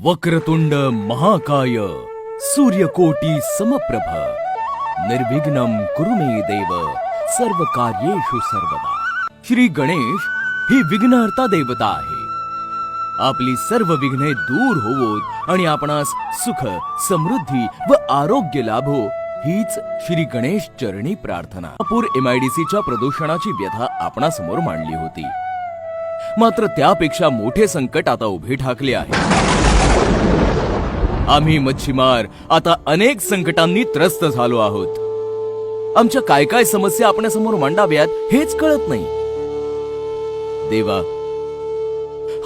वक्रतुंड महाकाय सूर्यकोटी समप्रभ। निर्विघ्नम कुरु मे देव सर्व कार्येषु सर्वदा। श्री गणेश ही विघ्नहर्ता देवता आहे। आपली सर्व विघ्ने दूर होवोत आणि आपणास सुख समृद्धी व आरोग्य लाभो हीच श्री गणेश चरणी प्रार्थना। नागपूर एमआयडीसीच्या प्रदूषणाची व्यथा आपणासमोर मांडली होती। मात्र त्यापेक्षा मोठे संकट आता उभे ठाकले आहे। आम्ही मच्छीमार आता अनेक संकटांनी त्रस्त झालो आहोत. आमच्या काय काय समस्या आपल्यासमोर मांडाव्यात हेच कळत नाही. देवा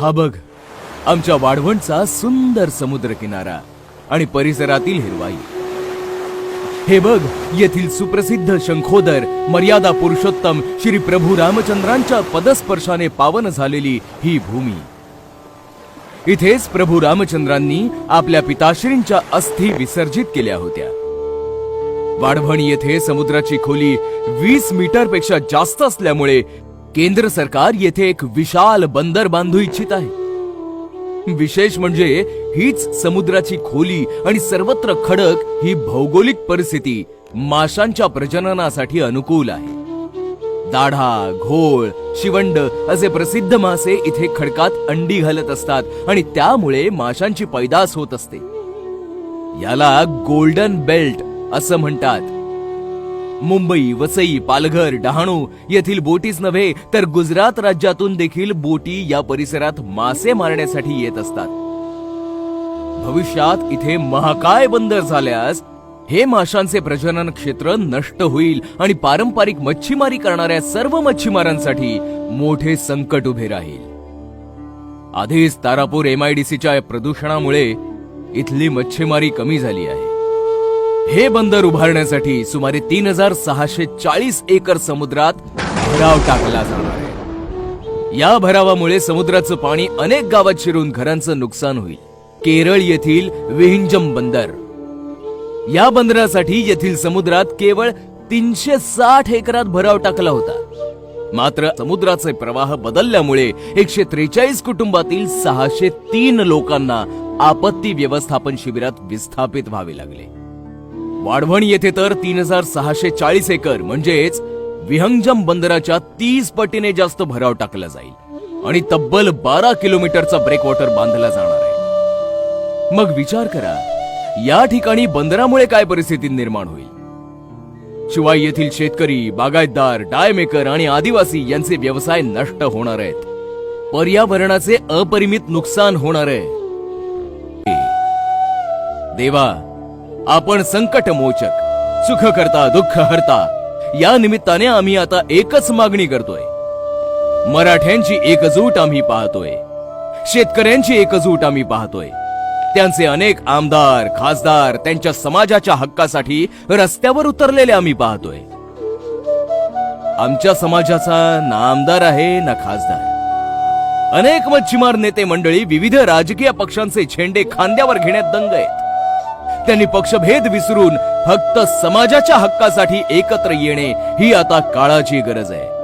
हा बघ आमच्या वाढवणचा सुंदर समुद्र किनारा आणि परिसरातील हिरवाई. हे बघ येथील सुप्रसिद्ध शंखोदर मर्यादा पुरुषोत्तम श्री प्रभू रामचंद्रांच्या पदस्पर्शाने पावन झालेली ही भूमी. इथेच प्रभू रामचंद्रांनी आपल्या पिताश्रींच्या अस्थी विसर्जित केल्या होत्या. वाढवणी येथे समुद्राची खोली वीस मीटरपेक्षा जास्त असल्यामुळे केंद्र सरकार येथे एक विशाल बंदर बांधू इच्छित आहे. विशेष म्हणजे हीच समुद्राची खोली आणि सर्वत्र खडक ही भौगोलिक परिस्थिती माशांच्या प्रजननासाठी अनुकूल आहे. दाढा घोळ शिवंड असे प्रसिद्ध मासे इथे खडकात अंडी घालत असतात आणि त्यामुळे माशांची पैदास होत असते. याला गोल्डन बेल्ट असं म्हणतात. मुंबई वसई पालघर डहाणू येथील बोटीच नव्हे तर गुजरात राज्यातून देखील बोटी या परिसरात मासे मारण्यासाठी येत असतात. भविष्यात इथे महाकाय बंदर झाल्यास हे माशांचे प्रजनन क्षेत्र नष्ट होईल आणि पारंपरिक मच्छीमारी करणाऱ्या सर्व मच्छीमारांसाठी मोठे संकट उभे राहील. आधीच तारापूर एमआयडीसीच्या प्रदूषणामुळे इथली मच्छीमारी कमी झाली आहे. हे बंदर उभारण्यासाठी सुमारे तीन हजार सहाशे चाळीस एकर समुद्रात भराव टाकला जाणार आहे. या भरावामुळे समुद्राचं पाणी अनेक गावात शिरून घरांचं नुकसान होईल. केरळ येथील विहिंजम बंदर या बंदरासाठी येथील समुद्रात केवळ तीनशे साठ एकरात भराव टाकला होता. मात्र समुद्राचे प्रवाह बदलल्यामुळे एकशे त्रेचाळीस कुटुंबातील सहाशे तीन लोकांना आपत्ती व्यवस्थापन शिबिरात विस्थापित व्हावे लागले. वाढवण येथे तर तीन हजार सहाशे चाळीस एकर म्हणजेच विहंगम बंदराच्या तीस पटीने जास्त भराव टाकला जाईल आणि तब्बल बारा किलोमीटरचा ब्रेकवॉटर बांधला जाणार आहे. मग विचार करा या ठिकाणी बंदरामुळे काय परिस्थिती निर्माण होईल? शिवाय येथील शेतकरी बागायतदार डायमेकर आणि आदिवासी यांचे व्यवसाय नष्ट होणार आहेत. पर्यावरणाचे अपरिमित नुकसान होणार आहे. देवा आपण संकट मोचक सुख करता दुःख हरता या निमित्ताने आम्ही आता एकच मागणी करतोय. मराठ्यांची एकजूट आम्ही पाहतोय. शेतकऱ्यांची एकजूट आम्ही पाहतोय. त्यांचे अनेक आमदार खासदार त्यांच्या समाजाच्या हक्कासाठी रस्त्यावर उतरलेले आम्ही पाहतोय. आमच्या समाजाचा ना आमदार आहे ना खासदार. अनेक मच्छीमार नेते मंडळी विविध राजकीय पक्षांचे झेंडे खांद्यावर घेण्यात दंग आहेत. त्यांनी पक्षभेद विसरून फक्त समाजाच्या हक्कासाठी एकत्र येणे ही आता काळाची गरज आहे.